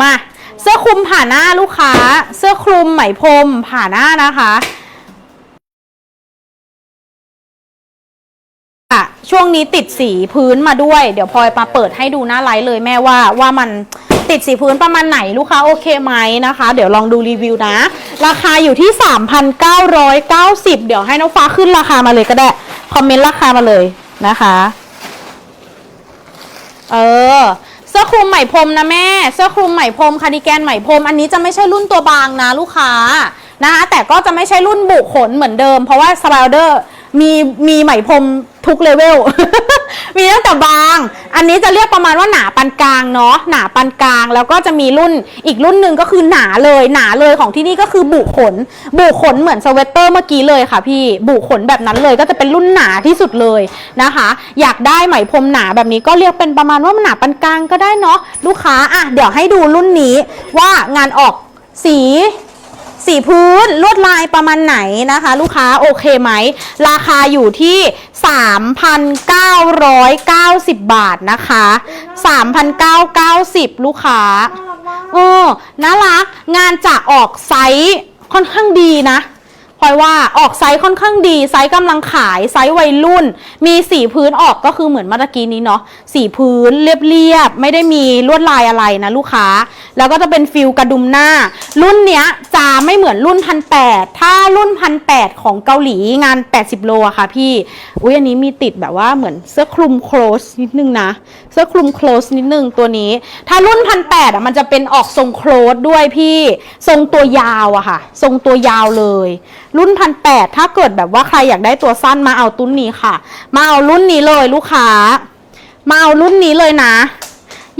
มาเสื้อคลุมผ่าหน้าลูกค้า เสื้อคลุมไหมพรมผ่าหน้านะคะอะช่วงนี้ติดสีพื้นมาด้วย เดี๋ยวพลอยมาเปิดให้ดูหน้าไลฟ์เลยแม่ว่าว่ามันติดสีพื้นประมาณไหนลูกค้าโอเคไหมนะคะ เดี๋ยวลองดูรีวิวนะ ราคาอยู่ที่ 3,990 เดี๋ยวให้น้องฟ้าขึ้นราคามาเลยก็ได้ คอมเมนต์ราคามาเลยนะคะ เออ เสื้อคลุมไหมพรมนะแม่ เสื้อคลุมไหมพรมคาร์ดิแกนไหมพรมอันนี้จะไม่ใช่รุ่นตัวบางนะลูกค้านะคะแต่ก็จะไม่ใช่รุ่นบุขนเหมือนเดิม เพราะว่าสไ i เดอร์มีมีไหมพรมทุกเลเวล มีตั้งแต่บาง อันนี้จะเรียกประมาณว่าหนาปานกลางเนาะหนาปานกลาง แล้วก็จะมีรุ่นอีกรุ่นหนึ่งก็คือหนาเลยหนาเลยของที่นี่ก็คือบุขน บุขนเหมือนสเวตเตอร์เมื่อกี้เลยค่ะ พี่บุขนแบบนั้นเลยก็จะเป็นรุ่นหนาที่สุดเลยนะคะ อยากได้ไหมพรมหนาแบบนี้ก็เรียกเป็นประมาณว่าหนาปานกลางก็ได้เนาะลูกค้าอะเดี๋ยวให้ดูรุ่นนี้ว่างานออกสีสีพื้นลวดลายประมาณไหนนะคะ ลูกค้าโอเคไหม ราคาอยู่ที่ 3,990 บาทนะคะ 3,990 ลูกค้า เออน่ารัก งานจะออกไซส์ค่อนข้างดีนะ พลอยว่าออกไซส์ค่อนข้างดี ไซส์กำลังขาย ไซส์วัยรุ่น มีสีพื้นออกก็คือเหมือนเมื่อกี้นี้เนาะ สีพื้นเรียบๆ ไม่ได้มีลวดลายอะไรนะลูกค้า แล้วก็จะเป็นฟิลกระดุมหน้า รุ่นเนี้ยจะไม่เหมือนรุ่นพันแปดถ้ารุ่นพันแปดของเกาหลีงาน 80 โลอะค่ะพี่ อุ้ยอันนี้มีติดแบบว่าเหมือนเสื้อคลุมโคลสนิดนึงนะเสื้อคลุมโคลสนิดนึงตัวนี้ ถ้ารุ่นพันแปดอะมันจะเป็นออกทรงโคลสด้วยพี่ ทรงตัวยาวอะค่ะ ทรงตัวยาวเลย รุ่นพันแปดถ้าเกิดแบบว่าใครอยากได้ตัวสั้นมาเอาตุ้นนี้ค่ะ มาเอารุ่นนี้เลยลูกค้า มาเอารุ่นนี้เลยนะ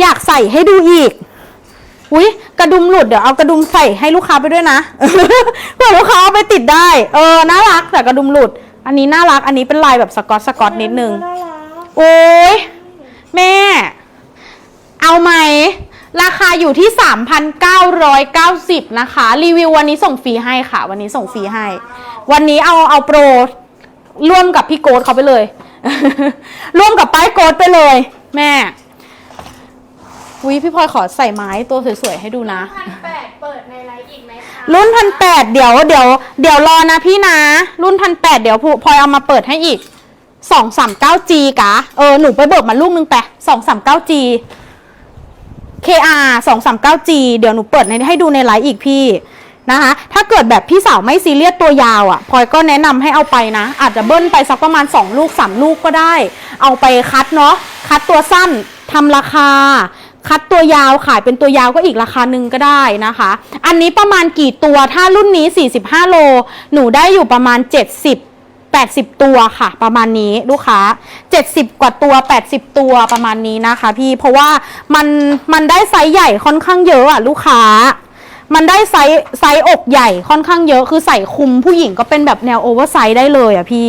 อยากใส่ให้ดูอีกอุ้ยกระดุมหลุดเดี๋ยวเอากระดุมใส่ให้ลูกค้าไปด้วยนะเพื่อลูกค้าเอาไปติดได้ เออน่ารักแต่กระดุมหลุด อันนี้น่ารักอันนี้เป็นลายแบบสกอตสกอตนิดนึงโอ้ย แม่ เอาไหม ราคาอยู่ที่ 3,990 นะคะ รีวิววันนี้ส่งฟรีให้ค่ะ วันนี้ส่งฟรีให้ วันนี้เอาเอาโปร ร่วมกับพี่โกดเขาไปเลย ร่วมกับป้ายโกดไปเลย แม่วิพี่พลอยขอใส่ไม้ตัวสวยๆให้ดูนะ พันแปดเปิดในไลฟ์อีกไหมคะรุ่นพันแปดเดี๋ยวเดี๋ยวเดี๋ยวรอนะพี่นะ รุ่นพันแปดเดี๋ยวพลอยเอามาเปิดให้อีก สองสามเก้า G กะเออหนูไปเบิกมาลูกนึงไปสองสามเก้า G KR สองสามเก้า G เดี๋ยวหนูเปิดให้ให้ดูในไลฟ์อีกพี่นะคะ ถ้าเกิดแบบพี่สาวไม่ซีเรียสตัวยาวอะ่ะพลอยก็แนะนำให้เอาไปนะ อาจจะเบิ้ลไปสักประมาณ 2 ลูก 3 ลูกก็ได้ เอาไปคัดเนาะคัดตัวสั้นทำราคา คัดตัวยาวขายเป็นตัวยาวก็อีกราคาหนึ่งก็ได้นะคะ อันนี้ประมาณกี่ตัวถ้ารุ่นนี้ 45 โล หนูได้อยู่ประมาณ 70 80 ตัวค่ะ ประมาณนี้ลูกค้า 70 กว่าตัว 80 ตัวประมาณนี้นะคะ พี่เพราะว่ามันมันได้ไซส์ใหญ่ค่อนข้างเยอะอะลูกค้า มันได้ไซส์ไซส์อกใหญ่ค่อนข้างเยอะคือใส่คุมผู้หญิงก็เป็นแบบแนวโอเวอร์ไซส์ได้เลยอะพี่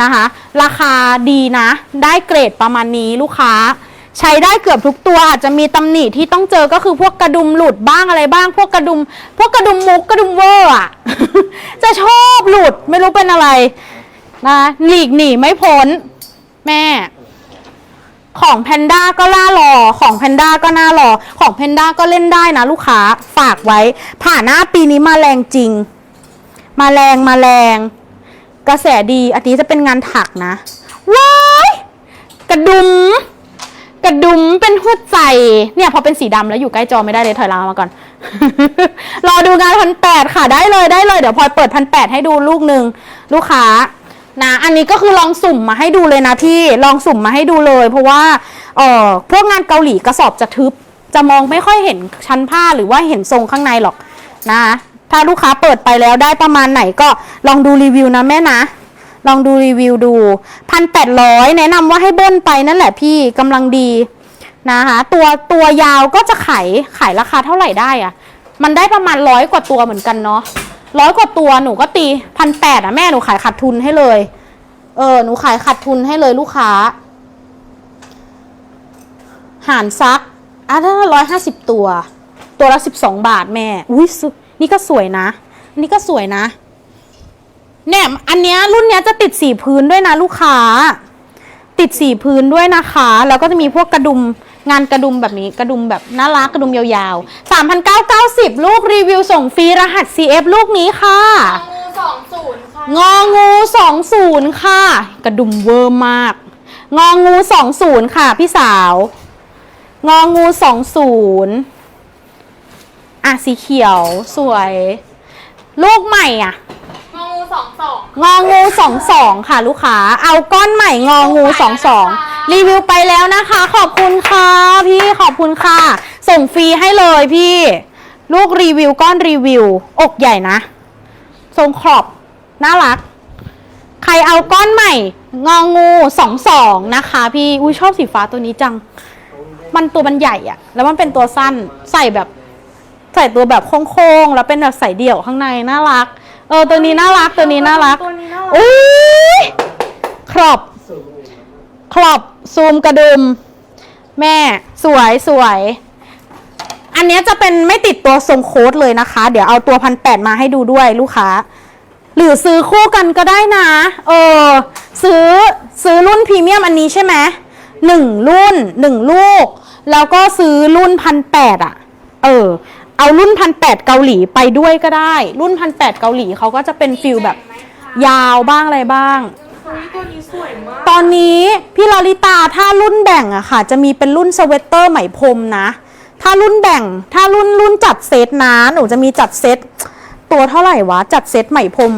นะคะ ราคาดีนะ ได้เกรดประมาณนี้ลูกค้า ใช้ได้เกือบทุกตัวอาจจะมีตำหนิที่ต้องเจอก็คือพวกกระดุมหลุดบ้างอะไรบ้าง พวกกระดุม พวกกระดุมมุกกระดุมเวอร์อะจะชอบหลุดไม่รู้เป็นอะไร นะหลีกหนีไม่พ้น แม่ ของแพนด้าก็ล่ารอ ของแพนด้าก็น่ารอ ของแพนด้าก็เล่นได้นะลูกค้าฝากไว้ ผ่านหน้าปีนี้มาแรงจริง มาแรงมาแรง กระแสดี อันนี้จะเป็นงานถักนะว้ายกระดุมกระดุมเป็นหัวใจ เนี่ยพอเป็นสีดำแล้วอยู่ใกล้จอไม่ได้เลยถอยหลังมาก่อน รอดูงานพันแปดค่ะได้เลยได้เลยเดี๋ยวพลอยเปิดพันแปดให้ดูลูกหนึ่งลูกค้า นะ อันนี้ก็คือลองสุ่มมาให้ดูเลยนะพี่ลองสุ่มมาให้ดูเลย เพราะว่าเออพวกงานเกาหลีกระสอบจะทึบ จะมองไม่ค่อยเห็นชั้นผ้าหรือว่าเห็นทรงข้างในหรอกนะถ้าลูกค้าเปิดไปแล้วได้ประมาณไหนก็ลองดูรีวิวนะแม่นะ ลองดูรีวิวดูพันแปดร้อยแนะนำว่าให้เบิ้ลไปนั่นแหละพี่กำลังดีนะคะตัวตัวยาวก็จะขายขายราคาเท่าไหร่ได้อะมันได้ประมาณร้อยกว่าตัวเหมือนกันเนาะ ร้อยกว่าตัวหนูก็ตีพันแปดอะแม่หนูขายขาดทุนให้เลย เออหนูขายขาดทุนให้เลยลูกค้า หารซักอะถ้าร้อยห้าสิบตัว ตัวละสิบสองบาทแม่ อุ้ยนี่ก็สวยนะ นี่ก็สวยนะ เนี่ยอันเนี้ยรุ่นเนี้ยจะติดสีพื้นด้วยนะลูกค้า ติดสีพื้นด้วยนะคะ แล้วก็จะมีพวกกระดุม งานกระดุมแบบนี้กระดุมแบบน่ารักกระดุมยาวๆ 3,990 ลูกรีวิวส่งฟรีรหัส CF ลูกนี้ค่ะงูสองศูนย์ค่ะงองู20 ค่ะ กระดุมเวอร์มาก งองู20 ค่ะ พี่สาว งองู20อะสีเขียวสวย ลูกใหม่อะงูสองสองงองู22ค่ะ ลูกค้า เอาก้อนใหม่งองู22 รีวิวไปแล้วนะคะ ขอบคุณค่ะพี่ขอบคุณค่ะ ส่งฟรีให้เลยพี่ ลูกรีวิวก้อนรีวิว อกใหญ่นะ ทรงขอบน่ารัก ใครเอาก้อนใหม่ งองู22นะคะ พี่อุ้ยชอบสีฟ้าตัวนี้จัง มันตัวมันใหญ่อะแล้วมันเป็นตัวสั้นใส่แบบใส่ตัวแบบโค้งๆ แล้วเป็นแบบใส่เดี่ยวข้างในน่ารัก เออตัวนี้น่ารักตัวนี้น่ารัก ตัวนี้น่ารักอุ้ยครอบ ครอบ ซูมกระดุม แม่สวยสวย อันนี้จะเป็นไม่ติดตัวทรงโค้ดเลยนะคะ เดี๋ยวเอาตัวพันแปดมาให้ดูด้วยลูกค้า หรือซื้อคู่กันก็ได้นะ เออ ซื้อซื้อรุ่นพรีเมียมอันนี้ใช่ไหมหนึ่งรุ่นหนึ่งลูก แล้วก็ซื้อรุ่นพันแปดอะ เออ เอารุ่นพันแปดเกาหลีไปด้วยก็ได้ รุ่นพันแปดเกาหลีเขาก็จะเป็นฟิลแบบ ยาวบ้างอะไรบ้างเฮ้ย ตอนนี้พี่ลาลิตาถ้ารุ่นแบ่งอะค่ะ จะมีเป็นรุ่นสเวตเตอร์ไหมพรมนะ ถ้ารุ่นแบ่ง ถ้ารุ่นรุ่นจัดเซตนะหนูจะมีจัดเซตตัวเท่าไหร่วะ จัดเซตไหมพรม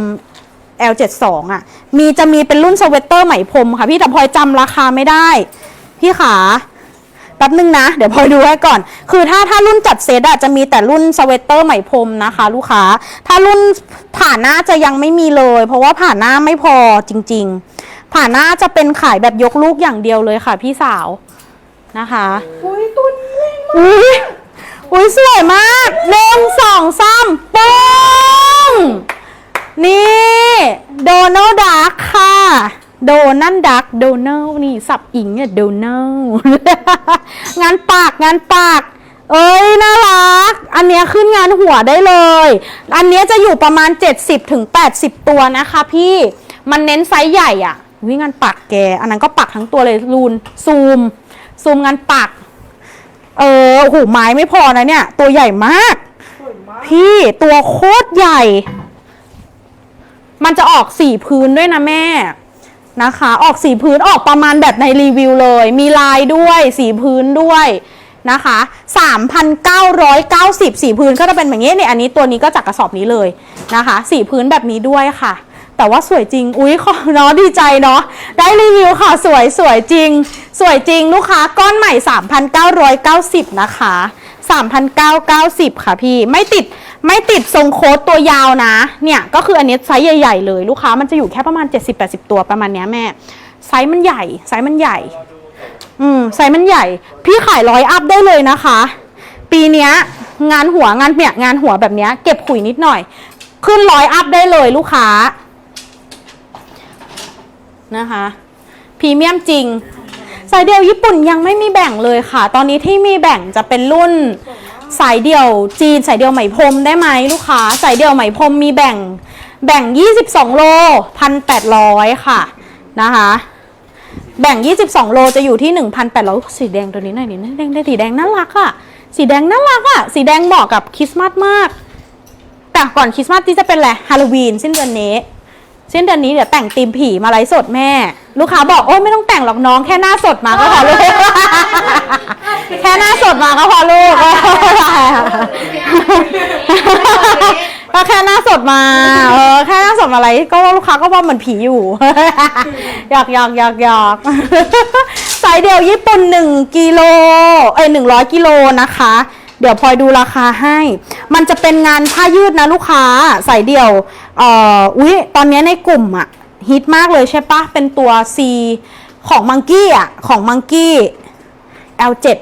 L72 อะมีจะมีเป็นรุ่นสเวตเตอร์ไหมพรมค่ะ พี่แต่พลอยจำราคาไม่ได้ พี่ขาแป๊บนึงนะ เดี๋ยวพลอยดูให้ก่อน คือถ้าถ้ารุ่นจัดเซตอะจะมีแต่รุ่นสเวตเตอร์ไหมพรมนะคะ ลูกค้า ถ้ารุ่นผ่านหน้าจะยังไม่มีเลย เพราะว่าผ่านหน้าไม่พอจริง ๆ ผ่าหน้าจะเป็นขายแบบยกลูกอย่างเดียวเลยค่ะพี่สาวนะคะอุ้ยตัวนี้แรงมากอุ้ยอุ้ยสวยมากหนึ่งสองสามปึ้งนี่โดนัลดักค่ะ โดนัลดักโดนัลนี่สับอิงเนี่ยโดนัลงานปากงานปากเอ้ยน่ารัก อันเนี้ยขึ้นงานหัวได้เลย อันเนี้ยจะอยู่ประมาณ 70ถึง80 ตัวนะคะพี่ มันเน้นไซส์ใหญ่อะ วิงานปากแก อันนั้นก็ปักทั้งตัวเลยรูนซูม ซูมงานปัก เออโอ้โหไม้ไม่พอนะเนี่ย ตัวใหญ่มากสวยมาก พี่ตัวโคตรใหญ่ มันจะออกสีพื้นด้วยนะแม่นะคะ ออกสีพื้นออกประมาณแบบในรีวิวเลย มีลายด้วยสีพื้นด้วยนะคะ3,990 สีพื้นก็จะเป็นแบบนี้เนี่ยอันนี้ตัวนี้ก็จากกระสอบนี้เลยนะคะ สีพื้นแบบนี้ด้วยค่ะ แต่ว่าสวยจริง อุ๊ยเนาะดีใจเนาะ ได้รีวิวค่ะ สวยสวยจริง สวยจริงลูกค้าก้อนใหม่ 3,990 นะคะ 3,990 ค่ะพี่ ไม่ติดไม่ติดทรงโค้ดตัวยาวนะ เนี่ย ก็คืออันนี้ไซส์ใหญ่ ๆ เลย ลูกค้ามันจะอยู่แค่ประมาณ 70-80 ตัวประมาณเนี้ยแม่ ไซส์มันใหญ่ ไซส์มันใหญ่ อืม ไซส์มันใหญ่ พี่ขายร้อยอัพได้เลยนะคะ ปีเนี้ยงานหัวงานเนี่ยงานหัวแบบเนี้ยเก็บขุยนิดหน่อย ขึ้นร้อยอัพได้เลยลูกค้า นะคะพรีเมียมจริงสายเดี่ยวญี่ปุ่นยังไม่มีแบ่งเลยค่ะ ตอนนี้ที่มีแบ่งจะเป็นรุ่นสายเดี่ยวจีนสายเดี่ยวไหมพรมได้ไหมลูกค้าสายเดี่ยวไหมพรมมีแบ่งแบ่ง 22 โล 1,800 ค่ะนะคะ แบ่ง 22 โลจะอยู่ที่ 1,800 สีแดงตัวนี้หน่อยนี่แดงได้สีแดงน่ารักอะสีแดงน่ารักอะสีแดงเหมาะกับคริสต์มาสมาก แต่ก่อนคริสต์มาสที่จะเป็นอะไรฮาโลวีนสิ้นเดือนนี้ สิ้นเดือนนี้เดี๋ยวแต่งธีมผีมาไลฟ์สดแม่ ลูกค้าบอกโอ้ยไม่ต้องแต่งหรอกน้องแค่หน้าสดมาก็พอลูกแค่หน้าสดมาก็พอลูกก็แค่หน้าสดมาเออแค่หน้าสดมาอะไรก็ลูกค้าก็ว่าเหมือนผีอยู่อยากอยากอยากอยากสายเดียวญี่ปุ่นหนึ่งกิโลเอ้ยหนึ่งร้อยกิโลนะคะ เดี๋ยวพลอยดูราคาให้ มันจะเป็นงานผ้ายืดนะลูกค้าใส่เดี่ยวเอ่ออุ๊ยตอนนี้ในกลุ่มอะฮิตมากเลยใช่ปะเป็นตัว C ของมังกี้อะของมังกี้ L7